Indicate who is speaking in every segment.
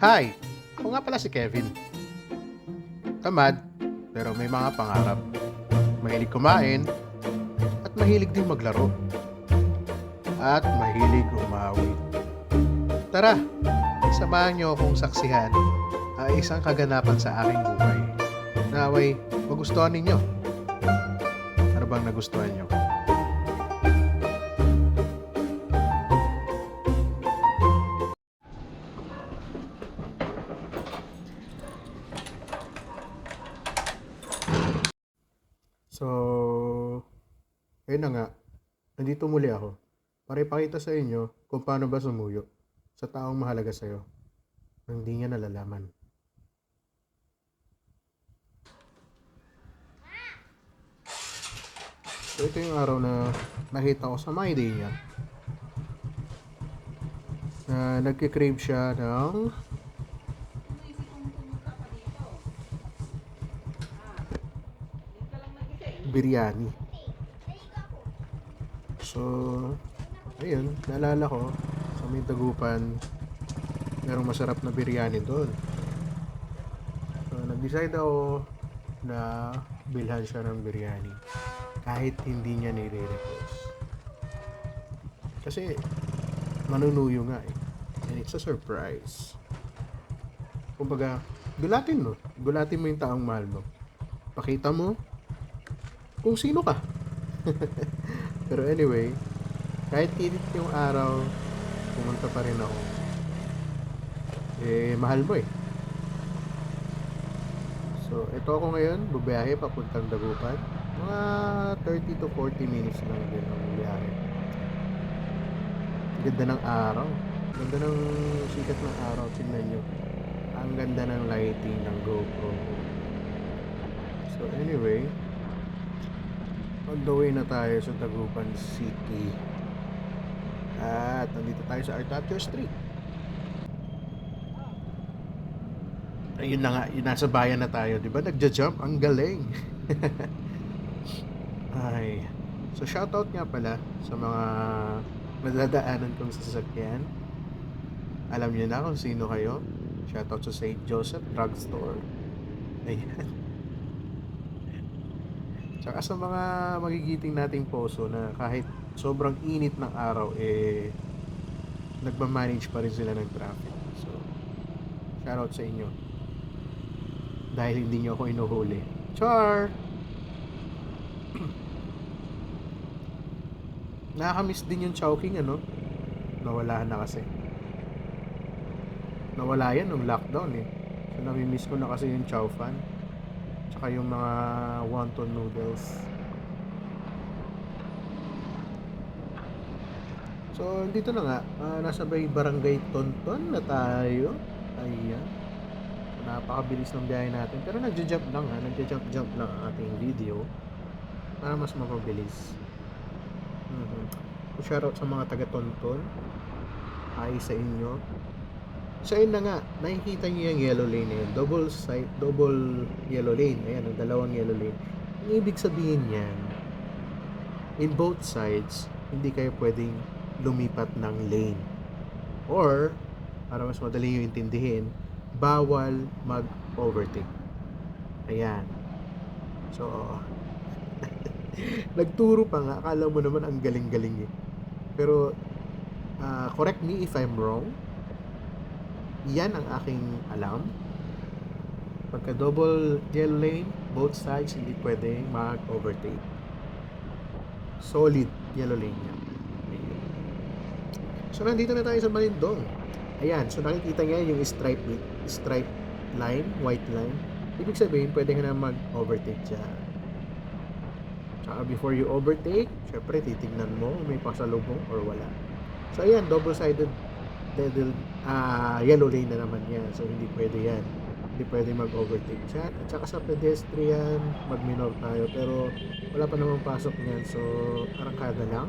Speaker 1: Hi! Ako nga pala si Kevin. Tamad, pero may mga pangarap. Mahilig kumain, at mahilig din maglaro. At mahilig umawi. Tara, samahan niyo akong saksihan ang isang kaganapan sa aking buhay. Naway, magustuhan ninyo. Ano bang nagustuhan niyo? Na nga. Nandito muli ako para ipakita sa inyo kung paano ba sumuyo sa taong mahalaga sa'yo nang hindi niya nalalaman. So, ito yung araw na nakita ko sa my day niya na nagkikrave siya ng biryani. So, ayun, naalala ko sa may tagupan merong masarap na biryani doon. So, nag-decide ako na bilhan siya ng biryani kahit hindi niya nire-request. Kasi, manunuyo nga eh. And it's a surprise. Kumbaga, gulatin mo. Gulatin mo yung taong mahal mo. Pakita mo kung sino ka. Pero anyway, kahit init yung araw, pumunta pa rin ako. Eh, mahal mo eh. So, ito ako ngayon, bubiyahe papuntang Dagupan. Mga 30 to 40 minutes lang din ang biyahe. Ganda ng araw. Ganda ng sikat ng araw. Tingnan nyo. Ang ganda ng lighting ng GoPro. So, anyway, on the way na tayo sa Tagupan City. At nandito tayo sa Artatio Street. Ayun na nga, yun, nasa bayan na tayo, di ba? Nagja-jump, ang galing. Ay. So shoutout nga pala sa mga madadaanan kong sasakyan. Alam niyo na kung sino kayo. Shoutout sa St. Joseph Drugstore. Ayan. Tsaka sa mga magigiting nating poso na kahit sobrang init ng araw, eh, nagmamanage pa rin sila ng traffic. So, shoutout sa inyo. Dahil hindi nyo ako inuhuli. Char! Nakakamiss din yung Chowking, ano? Nawala na kasi. Nawala yan nung lockdown eh. So, namimiss ko na kasi yung Chow Fan. Tsaka yung mga wonton noodles. So, dito na nga. ah, nasa may barangay Tonton na tayo. Ayan. So, napakabilis ng biyahe natin. Pero nagja-jump lang ha. Nagja-jump-jump lang ang ating video. Para mas mapabilis. Mhm. So, shoutout sa mga taga Tonton. Hi sa inyo. So, ayun na nga, nakikita niyo yung yellow lane na yun. Double side, double yellow lane. Ayan, ang dalawang yellow lane. Ang ibig sabihin niyan, in both sides, hindi kayo pwedeng lumipat ng lane. Or, para mas madali yung intindihin, bawal mag-overtake. Ayan. So, nagturo pa nga, akala mo naman ang galing-galing eh. Pero, ah, correct me if I'm wrong, yan ang aking alam. Pagka double yellow lane, both sides hindi pwede mag-overtake. Solid yellow lane yan. So nandito na tayo sa Malindong. Ayan, so nakikita niya yung stripe stripe line, white line. Ibig sabihin, pwede ka na mag-overtake dyan. Tsaka before you overtake, syempre titignan mo may pasalubong or wala. So ayan, double-sided devil, ah yellow lane na naman yan. So, hindi pwede yan. Hindi pwede mag-overtake dyan. At saka sa pedestrian, mag-minor tayo. Pero, wala pa namang pasok niyan. So, arangkada lang.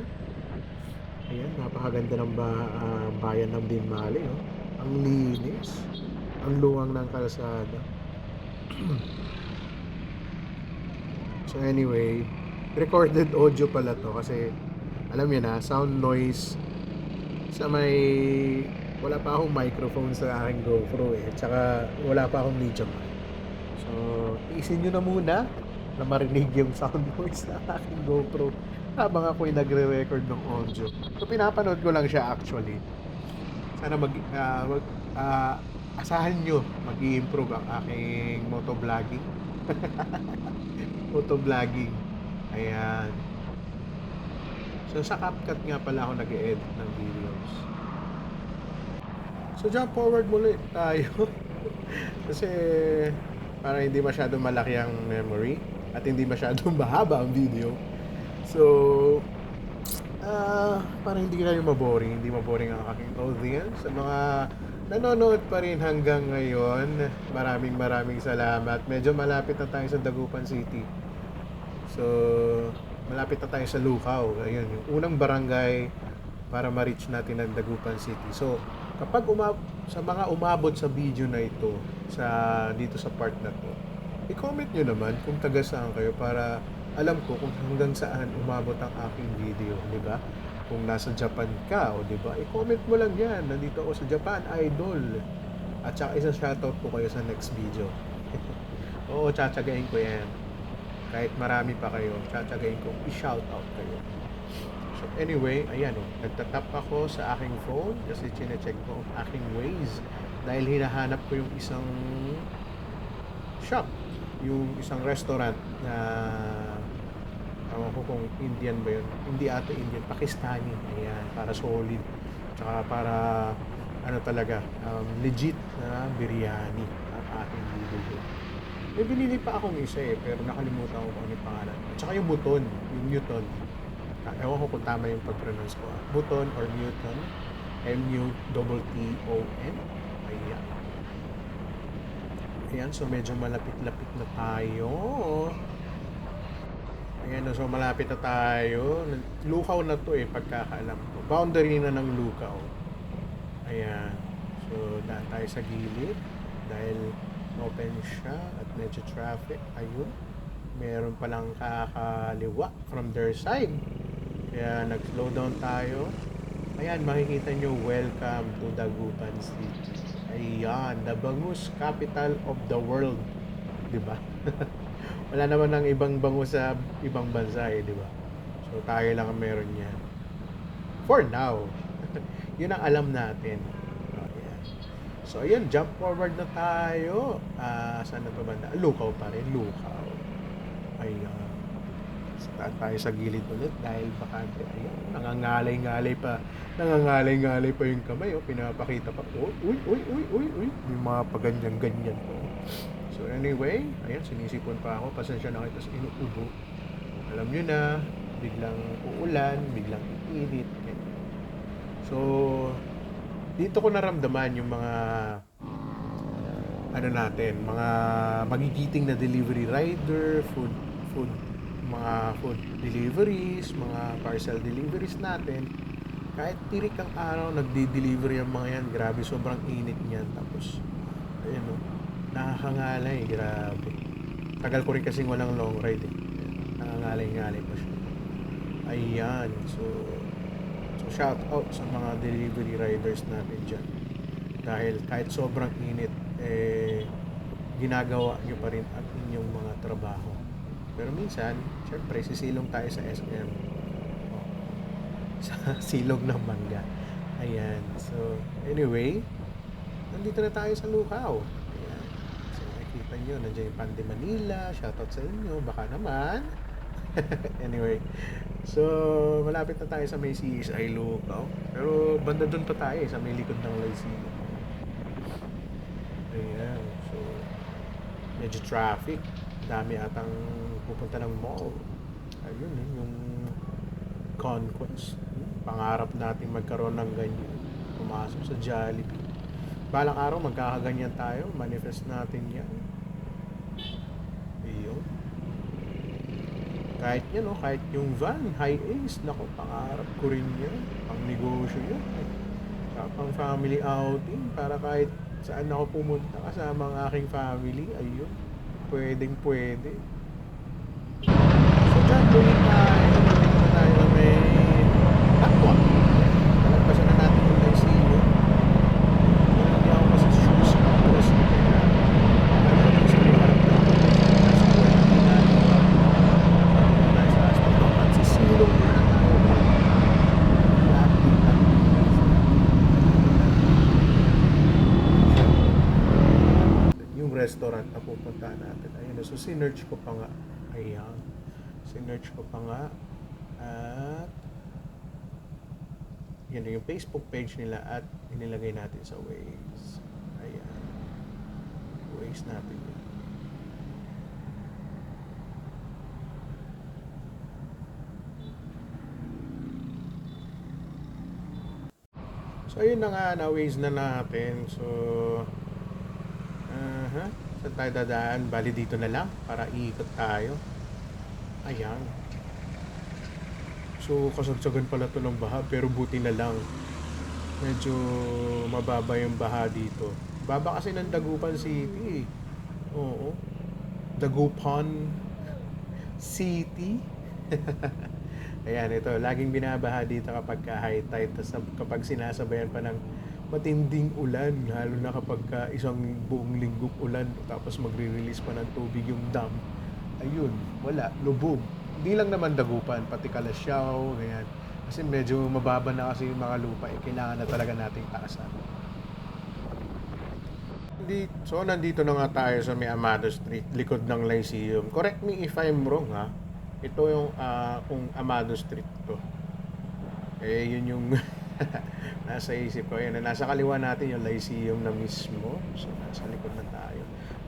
Speaker 1: Ayan, napakaganda ng ba, ah, bayan ng Binmali. Oh. Ang linis. Ang luwang ng kalsada. so, anyway, recorded audio pala to kasi alam niyo na, sound noise sa may wala pa akong microphone sa aking GoPro eh. Tsaka wala pa akong media mic. So, tiisin nyo na muna na marinig yung sound voice ng aking GoPro habang ako'y nagre-record ng audio. So, pinapanood ko lang siya actually. Sana mag, ah, mag ah, asahan nyo mag improve ang aking motovlogging. motovlogging. Ayan. So, sa CapCut nga pala ako nag-edit ng videos. So, jump forward muli tayo. Kasi, para hindi masyadong malaki ang memory at hindi masyadong mahaba ang video. So, ah, para hindi kayo maboring, hindi maboring ang aking audience. Sa mga nanonood pa rin hanggang ngayon, maraming maraming salamat. Medyo malapit na tayo sa Dagupan City. So, malapit na tayo sa Lukaw. Ayun, yung unang barangay para ma-reach natin ang Dagupan City. So, kapag uma sa mga umabot sa video na ito, sa dito sa part na to, i-comment nyo naman kung taga saan kayo para alam ko kung hanggang saan umabot ang aking video, di ba? Kung nasa Japan ka, o di ba? I-comment mo lang yan. Nandito ako sa Japan, idol. At saka isang shoutout ko kayo sa next video. Oo, tsatsagain ko yan kahit marami pa kayo, tsatsagain ko i-shoutout kayo. So anyway, ayan o, nagtatap ako sa aking phone kasi chinecheck ko ang aking Waze dahil hinahanap ko yung isang shop, yung isang restaurant na ewan ko kung Indian ba yun. Hindi ata Indian, Pakistani. Ayan, para solid. Tsaka para ano talaga, um, legit na biryani ang aking bibili. May binili pa akong isa eh, pero nakalimutan ko kung ano yung pangalan. At saka yung buton, yung Newton. Ah, Ewan ko kung tama yung pag-pronounce ko. ah. Buton or Newton. M-U-T-T-O-N. Ayan. Ayan, so medyo malapit-lapit na tayo. Ayan, so malapit na tayo. Lukaw na to eh, pagkakaalam ko. Boundary na ng Lukaw. Ayan. So, daan tayo sa gilid. Dahil open siya at medyo traffic. Ayun. Meron palang kakaliwa from their side. Kaya nag-slow down tayo. Ayan, makikita nyo, welcome to Dagupan City. Ayan, the bangus capital of the world. Ba? Wala naman ng ibang bangus sa ibang bansa eh, di ba? So, tayo lang ang meron yan. For now. Yun ang alam natin. Oh, ayan. So, ayun, jump forward na tayo. Ah, saan na to banda? Lukaw pa rin, Lukaw. Ayan. Staan tayo sa gilid ulit dahil bakante. Ayun, nangangalay-ngalay pa. Nangangalay-ngalay pa yung kamay. Oh, pinapakita pa. Uy, uy, uy, uy, uy, uy. Yung mga paganyan-ganyan. So anyway, ayan, sinisipon pa ako. Pasensya na kayo, tapos inuubo. Alam nyo na, biglang uulan, biglang iinit. So, dito ko naramdaman yung mga ano natin, mga magigiting na delivery rider, food food mga food deliveries, mga parcel deliveries natin. Kahit tirik ang araw, nagdi-deliver yung mga yan. Grabe, sobrang init niyan. Tapos, ayun o, nakakangalay, grabe. Tagal ko rin kasing walang long ride eh. Nakangalay-ngalay pa siya. Ayan, so, so shout out sa mga delivery riders natin dyan. Dahil kahit sobrang init, eh, ginagawa nyo pa rin ang inyong mga trabaho. Pero minsan, syempre, sisilong tayo sa SM. Sa silog ng mangga. Ayan. So, anyway, nandito na tayo sa Lukaw. Ayan. So, nakikita nyo, nandiyan yung Pande Manila. Shoutout sa inyo. Baka naman. anyway. So, malapit na tayo sa may CSI Lukaw. Pero, banda doon pa tayo eh, sa may likod ng Lyceum. Ayan. So, medyo traffic. Dami atang pupunta ng mall. Ayun, eh, yung conquest. Pangarap natin magkaroon ng ganyan. Pumasok sa Jollibee. Balang araw, magkakaganyan tayo. Manifest natin yan. Ayun. Kahit yan, no? kahit yung van, high ace, nako, pangarap ko rin yan. Pang negosyo yan. Saka pang family outing, para kahit saan ako pumunta kasama ang aking family, ayun, pwedeng pwede. So dyan, tuloy na tuloy tayo na may takot. Talagpasan na natin yung ICU. Hindi ako kasi shoes na cross. Kaya, ano yung sa mga sa hospital. At restaurant Ayun, so sinerch ko pa nga. Ayan. Sinerch ko pa nga. At yan yung Facebook page nila at inilagay natin sa Waze. Ayan. Waze natin yun. So, ayun na nga, na-waze na natin. So, aha, saan tayo dadaan? Bali dito na lang para iikot tayo. Ayan. So, kasagsagan pala to ng baha, pero buti na lang. Medyo mababa yung baha dito. Baba kasi ng Dagupan City. eh. Oo. Dagupan City. Ayan, ito. Laging binabaha dito kapag ka high tide. Tapos kapag sinasabayan pa ng matinding ulan, lalo na kapag ka isang buong linggong ulan, tapos magre-release pa ng tubig yung dam, ayun, wala, lubog. Hindi lang naman dagupan, pati kalasyaw, ganyan. Kasi medyo mababa na kasi yung mga lupa, eh, kailangan na talaga nating taasan. So nandito na nga tayo sa may Amado Street, likod ng Lyceum. Correct me if I'm wrong ha. Ito yung ah, kung Amado Street to. Eh yun yung nasa isip ko. Yan, nasa kaliwa natin yung Lyceum na mismo. So nasa likod na tayo.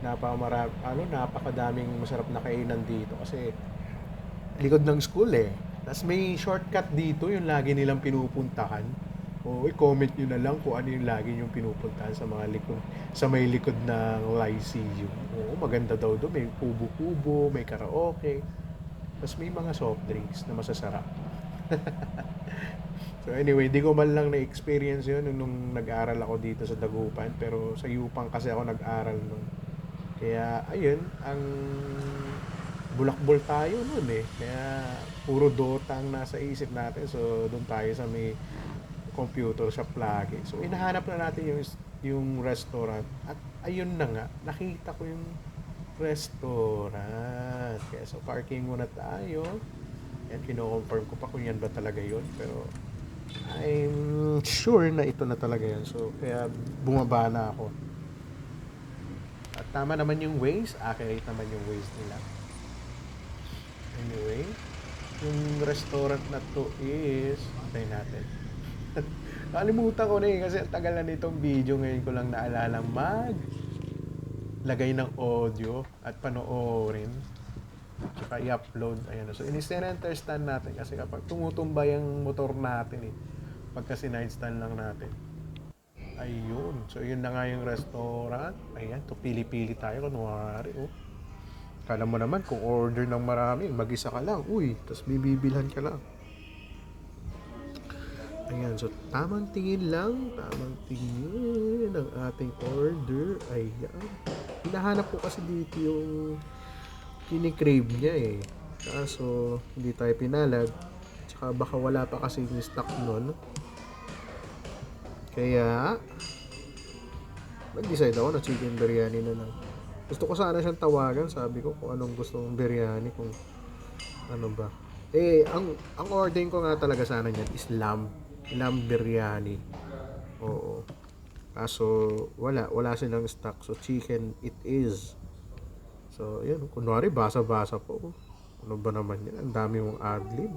Speaker 1: Napakamara, ano, napakadaming masarap na kainan dito kasi likod ng school eh. Tapos may shortcut dito yung lagi nilang pinupuntahan. O i-comment nyo na lang kung ano yung lagi yung pinupuntahan sa mga likod, sa may likod ng Lyceum. Oo, maganda daw doon. May kubo-kubo, may karaoke. Tapos may mga soft drinks na masasarap. so anyway, di ko man lang na-experience yun nung, nung nag-aral ako dito sa Dagupan. Pero sa Yupang kasi ako nag-aral nun. Kaya ayun, ang bulakbol tayo nun eh. Kaya puro Dota ang nasa isip natin. So doon tayo sa may computer shop lagi. So inahanap na natin yung yung restaurant at ayun na nga, nakita ko yung restaurant. Kaya so parking muna tayo. Yan, kino-confirm ko pa kung yan ba talaga yun. Pero I'm sure na ito na talaga yan. So kaya bumaba na ako. At tama naman yung ways. Accurate naman yung ways nila. Anyway, yung restaurant na to is, antay natin. Nakalimutan ko na eh, kasi ang tagal na nitong video, ngayon ko lang naalala mag lagay ng audio at panoorin. Tsaka i-upload. Ayan. So, in-center stand natin kasi kapag tumutumba yung motor natin eh, pagka sinide stand lang natin. Ayun. So, yun na nga yung restaurant. Ayan. To pili-pili tayo. Kunwari, oh. Kala mo naman, kung order ng marami, mag-isa ka lang. Uy, tapos bibibilhan ka lang. Ayan, so tamang tingin lang, tamang tingin ng ating order. Ayan. Hinahanap ko kasi dito yung kinikrave niya eh. Kaso, hindi tayo pinalad. Tsaka baka wala pa kasi yung stock nun. Kaya, nag-decide ako na chicken biryani na lang. Gusto ko sana siyang tawagan, sabi ko kung anong gusto mong biryani, kung ano ba. Eh, ang ang ordering ko nga talaga sana niyan is lamb, lamb biryani. Oo. Kaso wala, wala silang stock. So chicken it is. So, yun, kunwari basa-basa po. Ano ba naman yan? Ang dami mong adlib.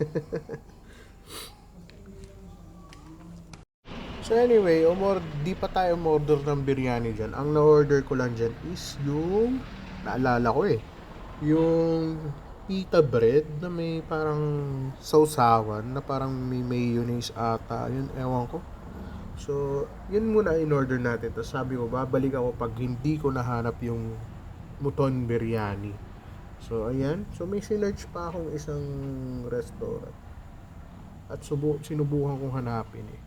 Speaker 1: So anyway, umor di pa tayo umorder ng biryani dyan. Ang na-order ko lang dyan is yung, naalala ko eh, yung pita bread na may parang sausawan na parang may mayonnaise ata. Yun, ewan ko. So, yun muna in-order natin. Tapos sabi ko, babalik ako pag hindi ko nahanap yung muton biryani. So, ayan. So, may sinerch pa akong isang restaurant. At subu sinubukan kong hanapin eh.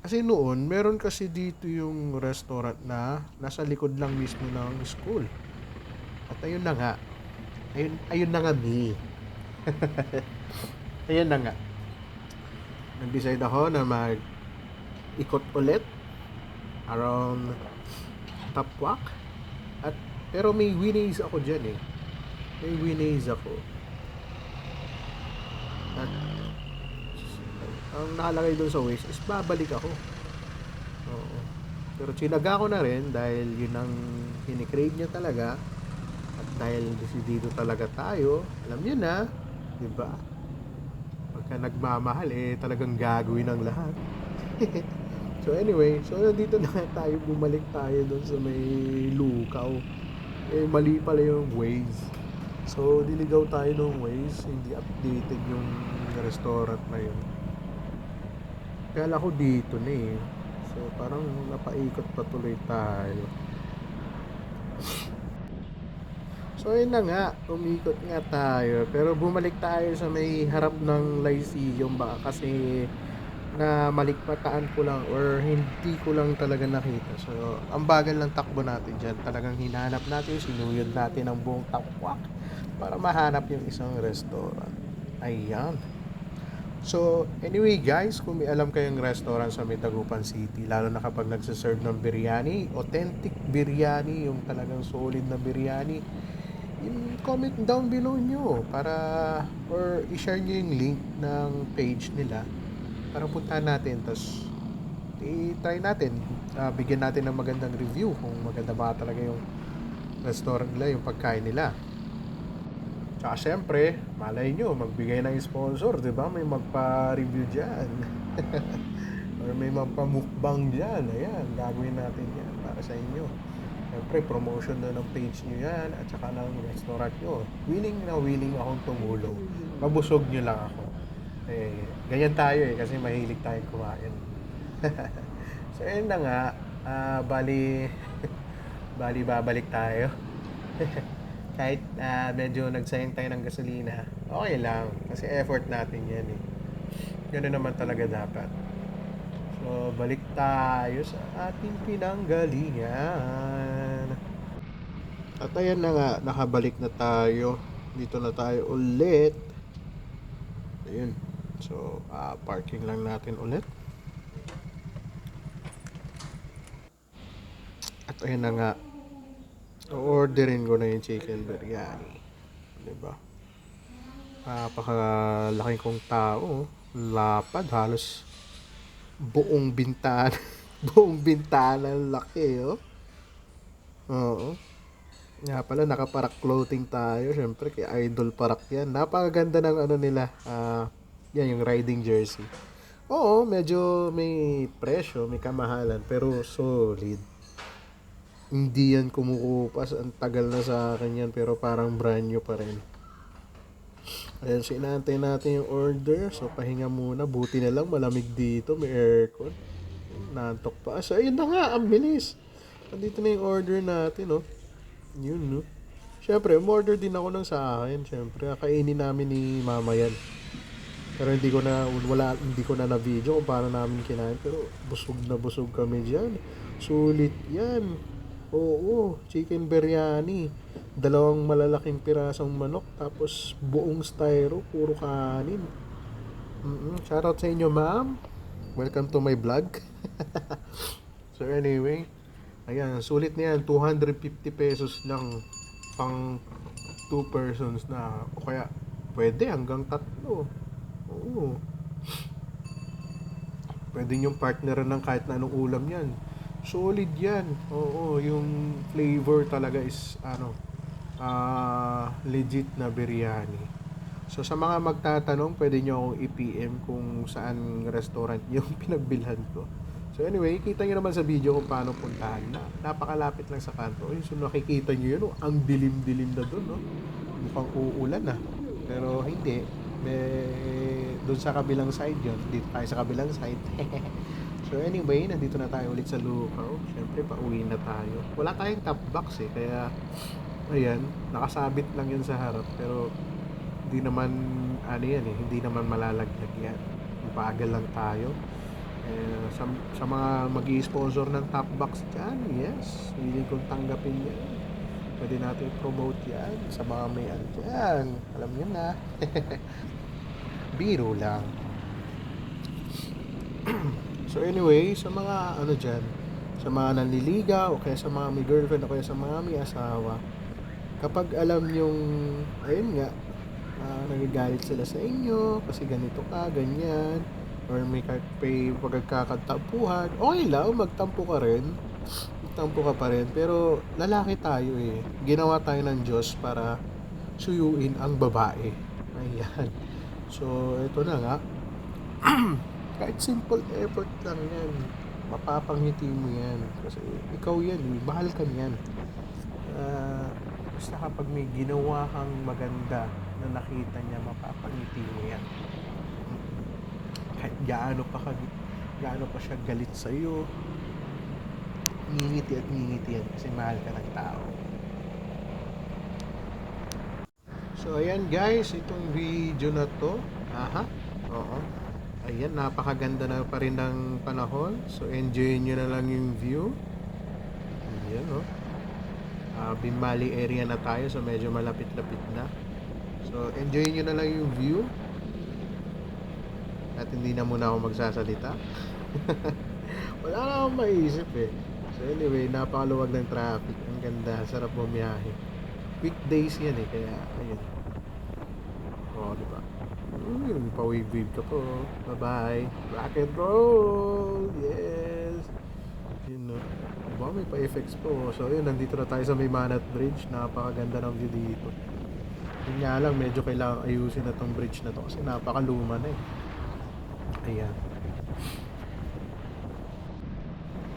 Speaker 1: Kasi noon, meron kasi dito yung restaurant na nasa likod lang mismo ng school. At ayun na nga. Ayun, ayun na nga, B. ayun na nga. Nag-decide ako na mag ikot ulit around Tapwak. At, pero may Winnie's ako dyan eh. May Winnie's ako. At ang nakalagay doon sa Waze is babalik ako. Oo. Pero chinaga ko na rin dahil yun ang kinikrave nyo talaga. At dahil desidido talaga tayo, alam nyo na, di ba? Pagka nagmamahal, eh talagang gagawin ang lahat. so anyway, so dito na tayo, bumalik tayo doon sa may lukaw. Eh mali pala yung Waze. So diligaw tayo ng Waze, hindi updated yung restaurant na yun. Kala ko dito na eh. So parang napaikot pa tuloy tayo. So yun na nga, umikot nga tayo. Pero bumalik tayo sa may harap ng Lyceum baka kasi na malikpataan ko lang or hindi ko lang talaga nakita. So, ang bagal ng takbo natin dyan. Talagang hinanap natin, sinuyod natin ang buong takwak para mahanap yung isang restaurant. Ayan. So, anyway guys, kung may alam kayong restaurant sa Mitagupan City, lalo na kapag nagsaserve ng biryani, authentic biryani, yung talagang solid na biryani, comment down below nyo para or i-share nyo yung link ng page nila para puntahan natin tapos i-try natin Ah, bigyan natin ng magandang review kung maganda ba talaga yung restaurant nila yung pagkain nila Tsaka syempre, malay nyo, magbigay ng sponsor, di ba? May magpa-review dyan. Or may magpa-mukbang dyan. Ayan, gagawin natin yan para sa inyo. Syempre, promotion na ng page nyo yan at saka ng restaurant nyo. Willing na willing akong tumulong. Mabusog nyo lang ako. Eh, ganyan tayo eh, kasi mahilig tayong kumain. so, ayun na nga. Ah, bali, bali babalik tayo. kahit ah, medyo nagsayang tayo ng gasolina, okay lang. Kasi effort natin yan eh. Ganun naman talaga dapat. So, balik tayo sa ating pinanggalingan. At ayan na nga, nakabalik na tayo. Dito na tayo ulit. Ayun. So, ah, parking lang natin ulit. At ayan na nga, orderin ko na yung chicken biryani. Diba? Napakalaking kong tao. Lapad. Halos buong bintana. buong bintana laki, oh. Oo. Nga pala, nakaparak clothing tayo. Siyempre, kay Idol Parak yan. Napakaganda ng ano nila. Ah, yan, yung riding jersey. Oo, medyo may presyo, may kamahalan, pero solid hindi yan kumukupas. Ang tagal na sa akin yan, pero parang brand new pa rin. Ayan, so natin yung order. So, pahinga muna. Buti na lang, malamig dito. May aircon. Nantok pa. So, ayun na nga, ang bilis. Andito na yung order natin, no? Yun, no? Siyempre, umorder din ako ng sa akin. Siyempre, kainin namin ni mama yan. Pero hindi ko na wala hindi ko na na video kung paano namin kinain pero busog na busog kami diyan. Sulit 'yan. Oo, chicken biryani. Dalawang malalaking pirasong manok, tapos buong styro, puro kanin. Mm Shoutout sa inyo, ma'am. Welcome to my vlog. so anyway, ayan, sulit na yan. 250 pesos lang pang 2 persons na. O kaya, pwede hanggang tatlo. Oo. Pwede yung partneran ng kahit na anong ulam yan solid yan. Oo, yung flavor talaga is ano, ah legit na biryani. So sa mga magtatanong, pwede nyo akong i-PM kung saan restaurant yung pinagbilhan ko. So anyway, kita nyo naman sa video kung paano puntahan na. Napakalapit lang sa kanto. Ayun, so nakikita nyo yun, oh, ang dilim-dilim na doon, no? Mukhang uulan na. Pero hindi. May, doon sa kabilang side yun. Dito tayo sa kabilang side. So anyway, nandito na tayo ulit sa Lukaw. Siyempre, pauwi na tayo. Wala tayong top box eh, kaya ayan, nakasabit lang yun sa harap. Pero hindi naman, ano yan eh, hindi naman malalaglag yan. Bagal lang tayo. Eh, sa, sa mga mag sponsor ng top box dyan, yes, hindi kong tanggapin yan. Pwede natin promote yan sa mga may ano dyan. Alam nyo na. Biro lang. So anyway, sa mga ano dyan, sa mga nanliligaw, o kaya sa mga may girlfriend, o kaya sa mga may asawa, kapag alam yung, ayun nga, uh, nagagalit sila sa inyo, kasi ganito ka, ganyan, or may, may pagkakatampuhan, okay lang, magtampo ka rin. Magtampo ka pa rin. Pero lalaki tayo eh. Ginawa tayo ng Diyos para suyuin ang babae. Ayan. So, ito na nga. Kahit simple effort lang yan. Mapapangiti mo yan. Kasi ikaw yan. eh. Mahal ka niyan. Ah, basta kapag may ginawa kang maganda na nakita niya, mapapangiti mo yan. Kahit gaano pa ka, gaano pa siya galit sa iyo, ngingiti at ngingiti yan kasi mahal ka ng tao. So ayan guys, itong video na to, aha, oo. Ayan, napakaganda na pa rin ng panahon. So enjoy nyo na lang yung view. Ayan, no. Ah, Binmali area na tayo, so medyo malapit-lapit na. So enjoy nyo na lang yung view. At hindi na muna ako magsasalita. Wala na akong maisip eh. So anyway, napakaluwag ng traffic. Ang ganda, sarap bumiyahe. Weekdays yan eh, kaya ayun. Oo, di ba? Mm, pa-wave-wave ka po. Bye-bye. Rock and roll! Yes! Yun no. Diba, may pa-effects po. So yun, nandito na tayo sa may Manat Bridge. Napakaganda ng view dito. Yun nga lang, medyo kailangan ayusin na tong bridge na to kasi napakaluma na eh. Ayan.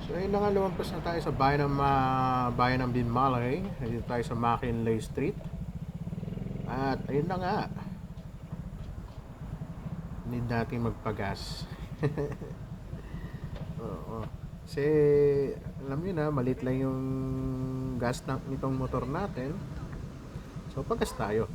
Speaker 1: So ayun na nga, lumampas na tayo sa bayan ng, uh, bayan ng Binmalay. Dito tayo sa McKinley Street. At ayun na nga. Need natin magpagas. Oo. Kasi, alam nyo na, malit lang yung gas tank nitong motor natin. So, pagas tayo.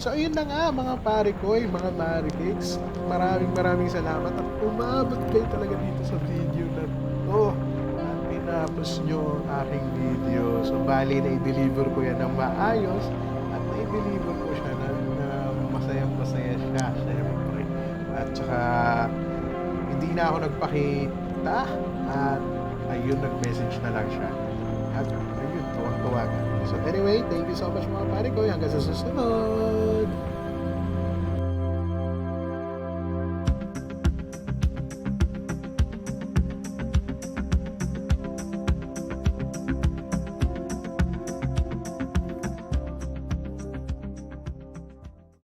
Speaker 1: So, ayun na nga mga pare ko, yung mga marikicks. Maraming maraming salamat at umabot kayo talaga dito sa video na to. At pinapos nyo ang aking video. So, bali na i-deliver ko yan ng maayos at na-deliver ko siya na, na masayang masaya siya, syempre. At saka, hindi na ako nagpakita at ayun, nag-message na lang siya. At tuwag-tuwag. So anyway, thank you so much mga pare ko. Hanggang sa susunod.